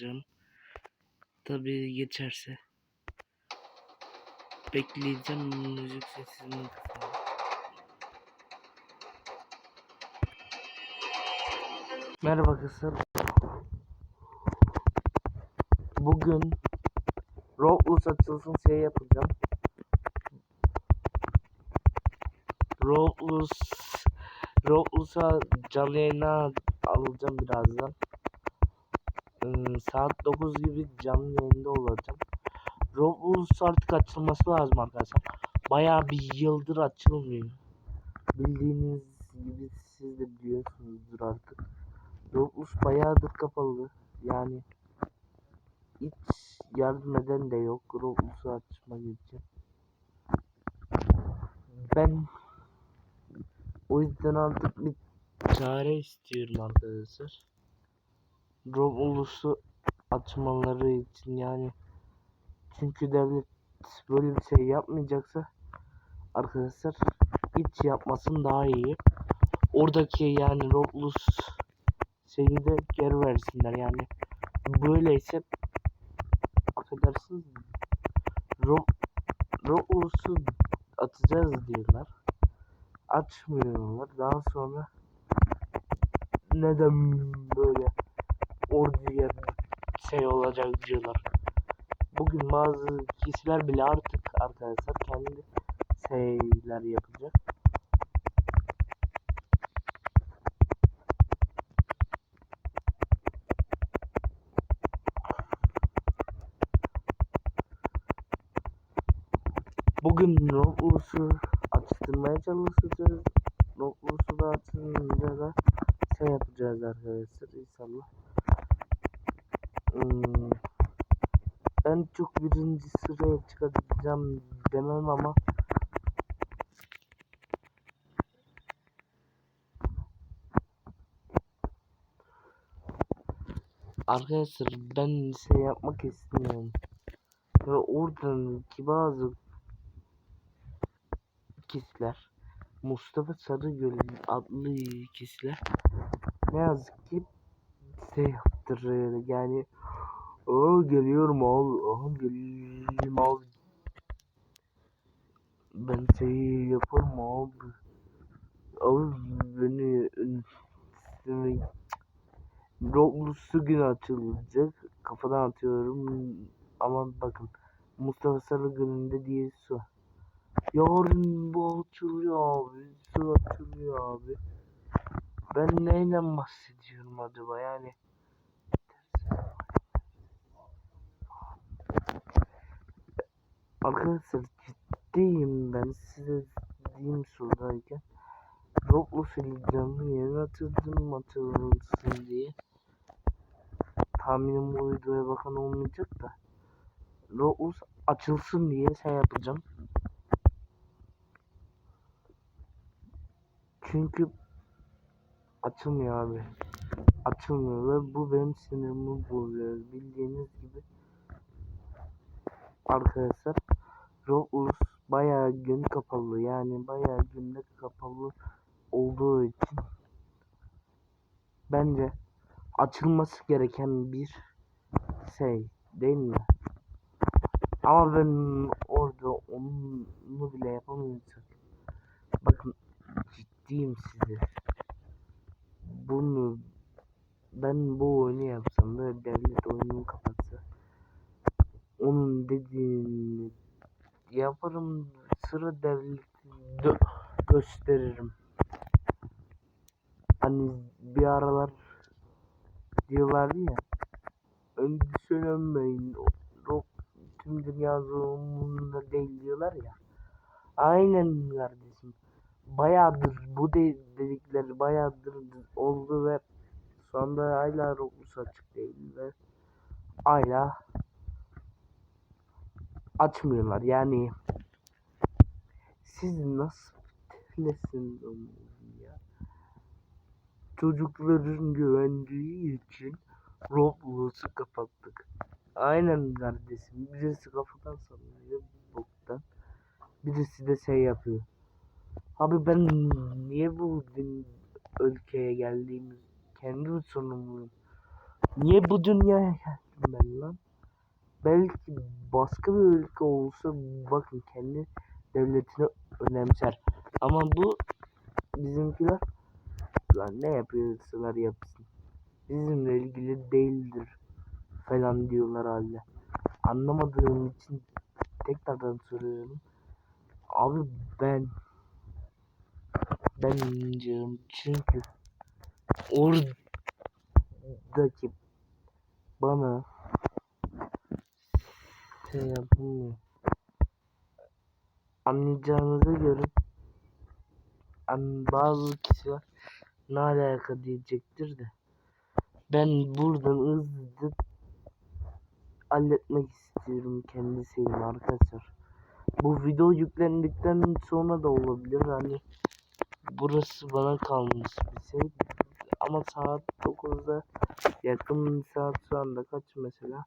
yapacağım. Tabii geçerse. Bekleyeceğim müzik sesini. Merhaba kızlar. Bugün Roblox açılsın şey yapacağım. Roblox Roblox'a canlı yayına alacağım birazdan. Ee, saat 9 gibi canlı yayında olacağım. Roblox artık açılması lazım arkadaşlar. Bayağı bir yıldır açılmıyor. Bildiğiniz gibi siz de biliyorsunuzdur artık. Roblox bayağıdır kapalı. Yani hiç yardım eden de yok. Roblox'u açmak için. Ben o yüzden artık bir çare istiyorum arkadaşlar. Roblox'u açmaları için yani çünkü devlet böyle bir şey yapmayacaksa arkadaşlar hiç yapmasın daha iyi. Oradaki yani Roblox şeyi de geri versinler yani. Böyleyse affedersiniz Rob Roblox'u atacağız diyorlar. Açmıyorlar. Daha sonra neden böyle orduya şey olacak diyorlar. Bugün bazı kişiler bile artık arkadaşlar kendi şeyler yapacak. Bugün Roblox'u açtırmaya çalışacağız. Roblox'u da açınca da şey yapacağız arkadaşlar inşallah. Hmm, ben çok birinci sıraya çıkacağım demem ama. Arkadaşlar ben şey yapmak istemiyorum. Ve oradan ki bazı kişiler Mustafa Sarıgöl adlı kişiler ne yazık ki şey yaptırıyor yani o geliyorum abi aha geliyorum abi ben şey yaparım abi abi beni beni Roblox'u gün açılacak kafadan atıyorum ama bakın Mustafa Sarıgöl'ünde diye su Yarın bu açılıyor abi. Su açılıyor abi. Ben neyle bahsediyorum acaba yani? Arkadaşlar ciddiyim ben size diyeyim soradayken. Roblox canlı yayın atıldım atılsın diye. Tahminim bu videoya bakan olmayacak da. Roblox açılsın diye şey yapacağım. Çünkü açılmıyor abi. Açılmıyor ve bu benim sinirimi bozuyor. Bildiğiniz gibi arkadaşlar Roblox bayağı gün kapalı yani bayağı günde kapalı olduğu için bence açılması gereken bir şey değil mi? Ama ben orada onu, bile yapamayacağım. Bakın ciddiyim size. Bunu ben bu oyunu yapsam da devlet oyununu kapatsa onun dediğini yaparım sıra devlet gö gösteririm. Hani bir aralar diyorlardı ya endişelenmeyin o tüm dünya zorunluluğunda değil diyorlar ya. Aynen kardeşim bayağıdır bu de dedikleri bayağıdır oldu ve şu anda hala Roblox açık değil ve hala açmıyorlar yani siz nasıl teflesin ya çocukların güvenliği için Roblox'u kapattık aynen kardeşim birisi kafadan sallıyor boktan birisi de şey yapıyor Abi ben niye bu ülkeye geldiğimiz kendi sorumluluğum. Niye bu dünyaya geldim? ben lan? Belki başka bir ülke olsa bakın kendi devletini önemser. Ama bu bizimkiler lan ne yapıyorsalar yapsın. Bizimle ilgili değildir falan diyorlar halde. Anlamadığım için tekrardan soruyorum. Abi ben ben inciyim çünkü oradaki bana şey yapılmıyor. Anlayacağınıza göre bazı kişiler ne alaka diyecektir de. Ben buradan hızlı halletmek istiyorum kendi şeyimi arkadaşlar. Bu video yüklendikten sonra da olabilir. Hani burası bana kalmış bir şey. Ama saat 9'da yakın saat şu anda kaç mesela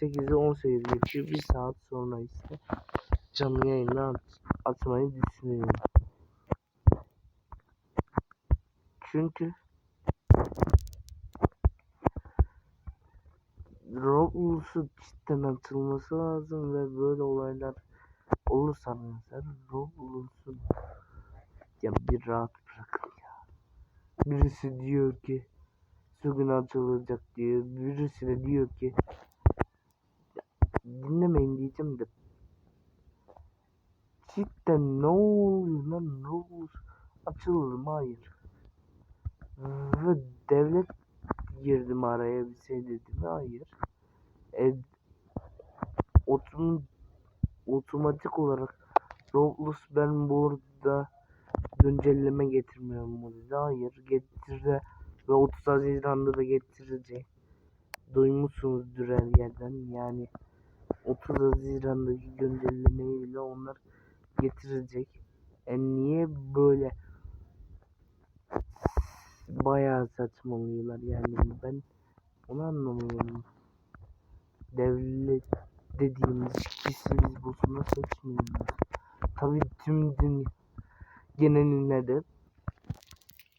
8'e 18 geçiyor bir saat sonra işte canlı yayına at, atmayı düşünüyorum. Çünkü Roblox'u cidden atılması lazım ve böyle olaylar olursa mesela Roblox'u ya bir rahat bırakın ya. Birisi diyor ki şu gün açılacak diyor. Birisi de diyor ki dinlemeyin diyeceğim de cidden ne oluyor lan Roblox açılır mı? Hayır. Ve devlet girdim araya bir şey dedi mi? Hayır. E, otom, otomatik olarak Roblox ben burada güncelleme getirmiyorum bu dedi. Hayır getirdi ve 30 Haziran'da da getirecek. Duymuşsunuzdur her yerden yani 30 Haziran'daki güncellemeyi bile onlar getirecek. E niye böyle bayağı saçmalıyorlar yani ben onu anlamıyorum. Devlet dediğimiz kişi biz boşuna seçmiyoruz. Tabii tüm dünya genelinde de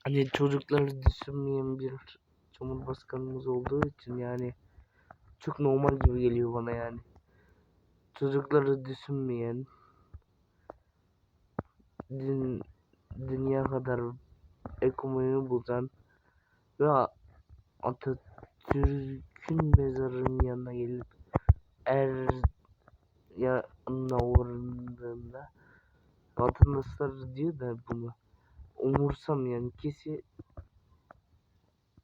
hani çocukları düşünmeyen bir cumhurbaşkanımız olduğu için yani çok normal gibi geliyor bana yani. Çocukları düşünmeyen dün, dünya kadar ekonomiyi bozan ve Atatürk'ün mezarının yanına gelip er yanına uğrandığında vatandaşlar diyor da bunu umursamayan kişi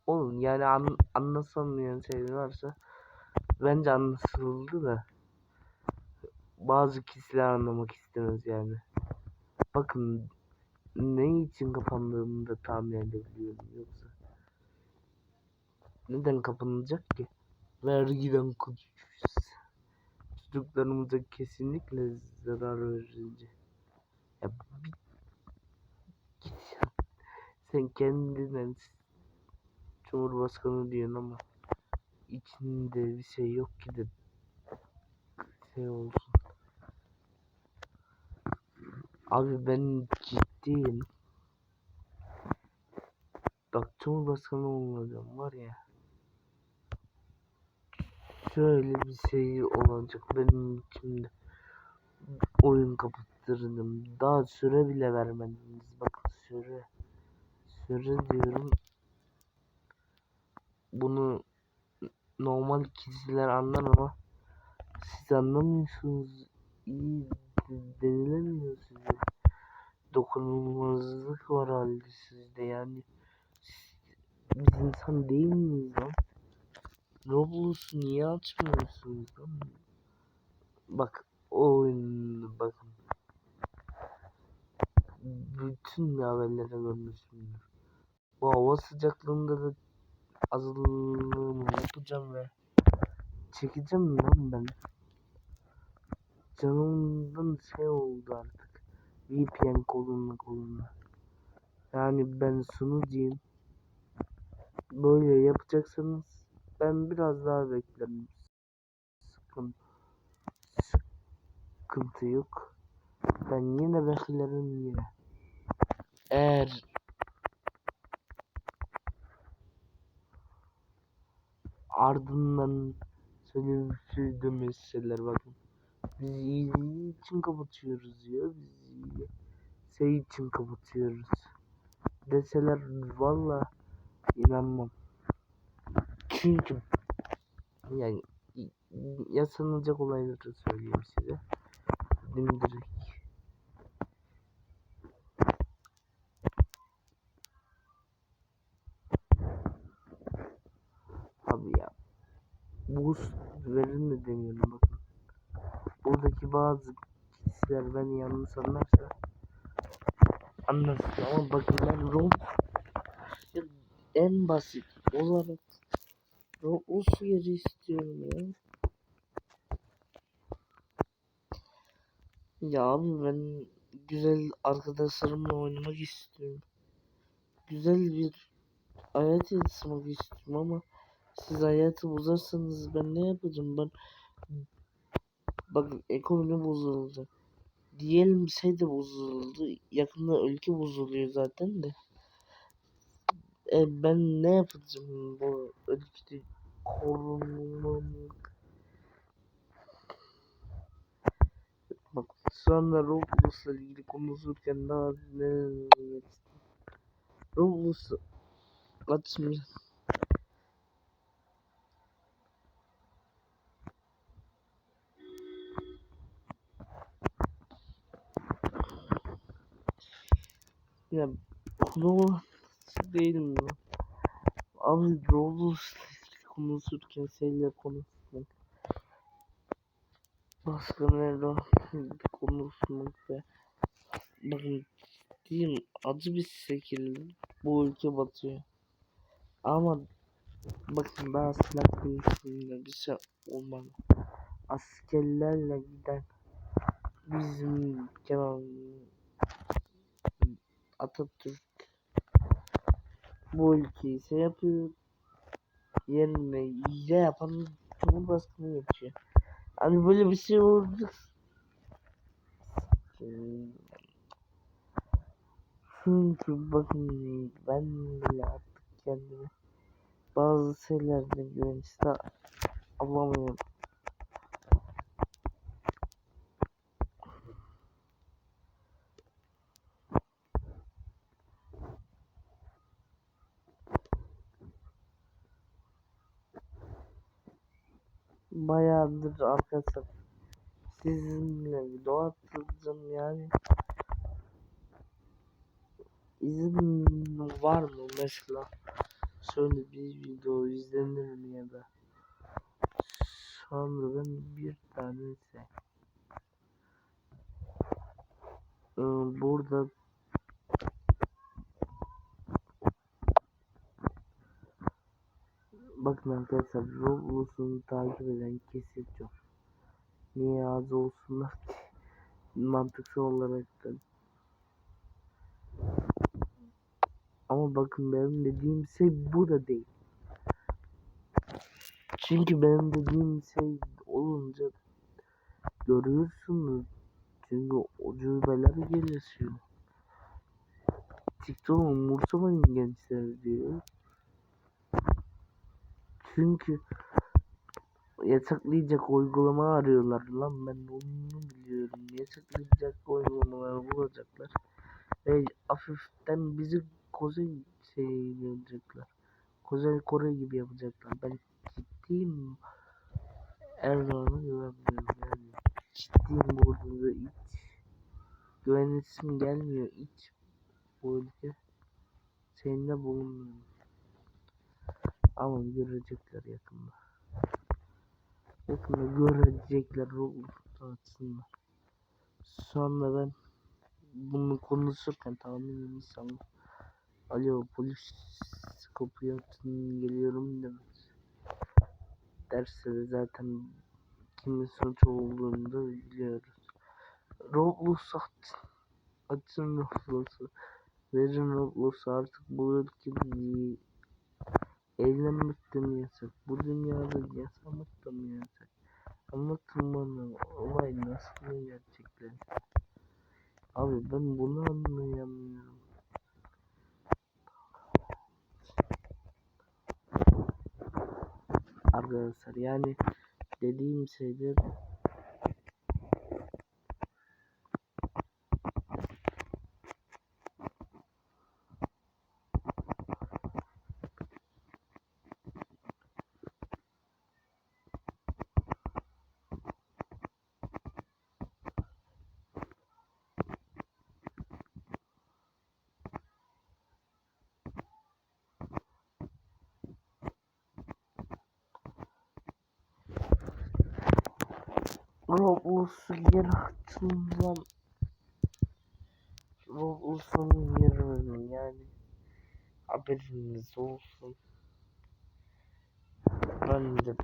oğlum yani an, anlasamayan şey varsa bence anlaşıldı da bazı kişiler anlamak istemez yani. Bakın ne için kapandığını da tahmin edebiliyorum yoksa. Neden kapanacak ki? Vergiden kurtuluşuz. Çocuklarımıza kesinlikle zarar verici. Ya bir. Sen kendinden Cumhurbaşkanı diyorsun ama içinde bir şey yok ki de şey olsun. Abi ben ciddiyim. Bak Cumhurbaşkanı olacağım var ya. Şöyle bir şey olacak benim içimde. Oyun kapattırdım. Daha süre bile vermediniz. Bakın süre. Süre diyorum. Bunu normal kişiler anlar ama siz anlamıyorsunuz. İyi denilemiyor size. Dokunulmazlık var halde sizde yani. Biz insan değil miyiz lan? Roblox'u niye açmıyorsunuz lan? Bak o oyunu bakın. Bütün haberlere görmüşsündür. Bu hava sıcaklığında da hazırlığımı yapacağım ve çekeceğim lan ben. Canımdan şey oldu artık. VPN koluna koluna. Yani ben sunucuyum. Böyle yapacaksanız ben biraz daha beklerim. Sıkıntı, sıkıntı yok. Ben yine beklerim yine. Eğer ardından Söyle bir şey demeseler bakın. Biz iyiliği için kapatıyoruz ya. Biz iyi şey için kapatıyoruz. Deseler valla inanmam. Çünkü yani y- yaşanacak olayları söyleyeyim size. Dimdirek. Abi ya. Boost verin de demiyorum bakın. Buradaki bazı kişiler beni yanlış anlarsa anlasın ama bakın ben Rob en basit olarak Roblox yeri istiyorum ya. Ya abi ben güzel arkadaşlarımla oynamak istiyorum. Güzel bir hayat yaşamak istiyorum ama siz hayatı bozarsanız ben ne yapacağım ben bakın ekonomi bozuldu. Diyelim şey de bozuldu. Yakında ülke bozuluyor zaten de. E, ben ne yapacağım bu ülkede korunmam Bak şu anda Roblox'la ilgili konuşurken daha ne Roblox açmıyor. Ya konu değilim ya. Abi ilgili konuşurken seninle konuşmak. Başka nerede konuşmak ve bakın diyeyim acı bir şekilde bu ülke batıyor. Ama bakın daha silah konusunda bir şey olmadı. Askerlerle giden bizim Kemal Atatürk bu ülkeyi şey yapıyor yerine hile yapan Cumhurbaşkanı geçiyor. Hani böyle bir şey oldu. Çünkü bakın ben bile artık kendime bazı şeylerde güvençte alamıyorum. Bayağıdır arkadaşlar sizinle video atacağım yani. İzin var mı mesela? Şöyle bir video izlenir mi ya da? Şu bir tanesi. Ee, burada Bakın arkadaşlar Roblox'u takip eden kesin çok. Niye az olsunlar ki? Mantıksal olarak da. Ama bakın benim dediğim şey bu da değil. Çünkü benim dediğim şey olunca görüyorsunuz. Çünkü ucubeler gelişiyor. TikTok'u umursamayın gençler diyor. Çünkü yasaklayacak uygulama arıyorlar lan ben onu biliyorum. Yasaklayacak uygulamaları bulacaklar. Ve hafiften bizi Kuzey şey yapacaklar. Kuzey Kore gibi yapacaklar. Ben ciddiyim. Erdoğan'a güvenmiyorum yani. Ciddiyim burada hiç güvenesim gelmiyor hiç bu ülke seninle bulunmuyor. Ama görecekler yakında. Yakında görecekler Roblox'ta açsınlar. Sonra ben bunu konuşurken tahmin inşallah Alo polis kapıyı açın geliyorum demez. Derse de zaten kimin suç olduğunu da biliyoruz. Roblox aç. Açın Roblox'u. Verin Roblox'u artık bu ülkede eğlenmek de mi yasak? Bu dünyada yaşamak da mı yasak? Anlatın bana olay nasıl gerçekten? Abi ben bunu anlayamıyorum. Arkadaşlar yani dediğim şeyler Roblox'u geri açılmam. Roblox'un yeri yani haberiniz olsun. Ben de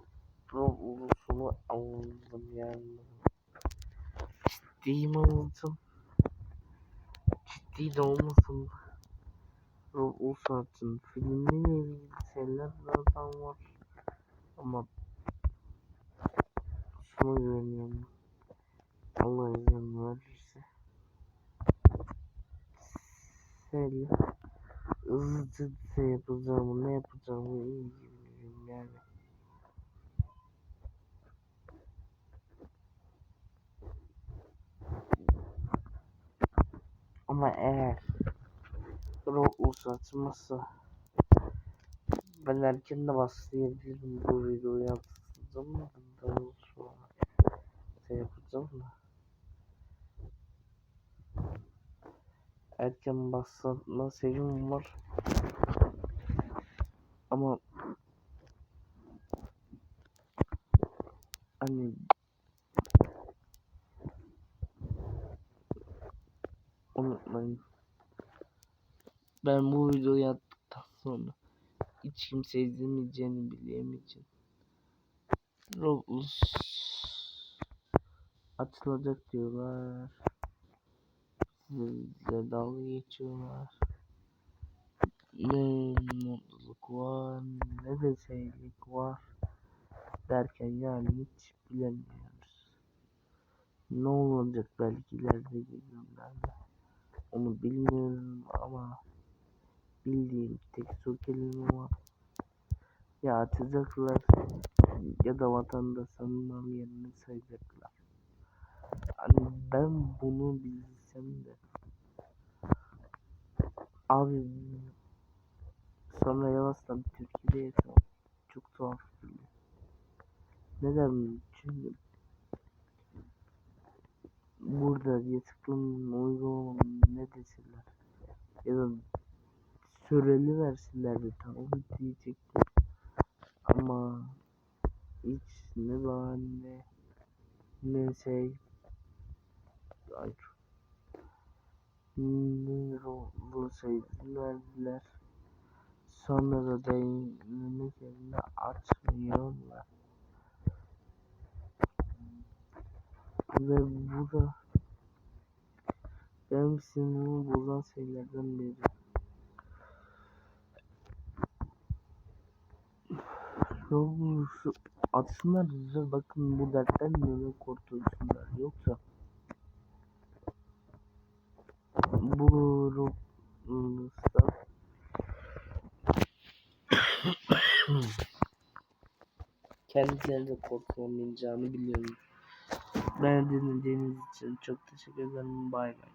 Roblox'umu aldım yani. Ciddiyim aldım. Ciddi de olmasın. Roblox açın. Filmle ilgili zaten var. Ama şuna güveniyorum. Allah izin verirse. Şöyle hızlıca yapacağımı ne yapacağımı iyi biliyorum yani. Ama eğer Roblox açmazsa ben erken de başlayabilirim bu videoyu yaptım mı? Daha sonra şey yapacağım da. Erken başlatma şeyim var. Ama hani unutmayın. Ben bu videoyu yaptıktan sonra hiç kimse izlemeyeceğini bilemeyeceğim. Roblox açılacak diyorlar. Sizle dalga geçiyorlar. Ne mutluluk var ne de şeylik var derken yani hiç bilemiyoruz. Ne olacak belki ileride günlerde. Onu bilmiyorum ama bildiğim tek su kelime var. Ya atacaklar ya da vatandaşından yerine sayacaklar. Hani ben bunu bilsem de abi sonra yavaştan Türkiye'de yaşam çok tuhaf geliyor. Neden? Çünkü burada yasaklanan uygulamanın ne deseler ya da süreli verseler de tamam diyecektim. Ama hiç ne bahane ne şey hayır ne bu şey verdiler sonra da denemek yerine açmıyorlar ve bu da benim sinirimi bozan şeylerden biri. Roblox'u atsınlar bize bakın bu dertten neden kurtulsunlar yoksa bu Roblox'ta kendilerine kurtulamayacağını biliyorum. Beni dinlediğiniz için çok teşekkür ederim. Bay bay.